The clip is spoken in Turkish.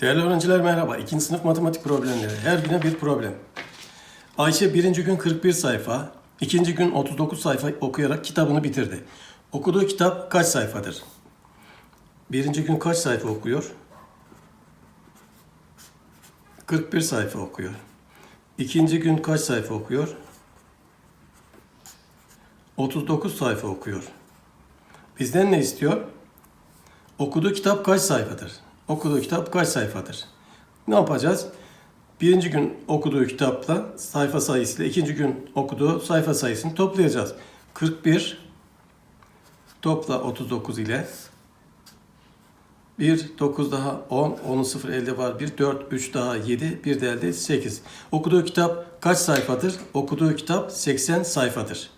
Değerli öğrenciler merhaba. İkinci sınıf matematik problemleri. Her güne bir problem. Ayşe birinci gün 41 sayfa, ikinci gün 39 sayfa okuyarak kitabını bitirdi. Okuduğu kitap kaç sayfadır? Birinci gün kaç sayfa okuyor? 41 sayfa okuyor. İkinci gün kaç sayfa okuyor? 39 sayfa okuyor. Bizden ne istiyor? Okuduğu kitap kaç sayfadır? Okuduğu kitap kaç sayfadır? Ne yapacağız? Birinci gün okuduğu kitapla sayfa sayısıyla ikinci gün okuduğu sayfa sayısını toplayacağız. 41 topla 39 ile 1, 9 daha 10, 10'un 0 elde var 1, 4, 3 daha 7, 1 de elde 8. Okuduğu kitap kaç sayfadır? Okuduğu kitap 80 sayfadır.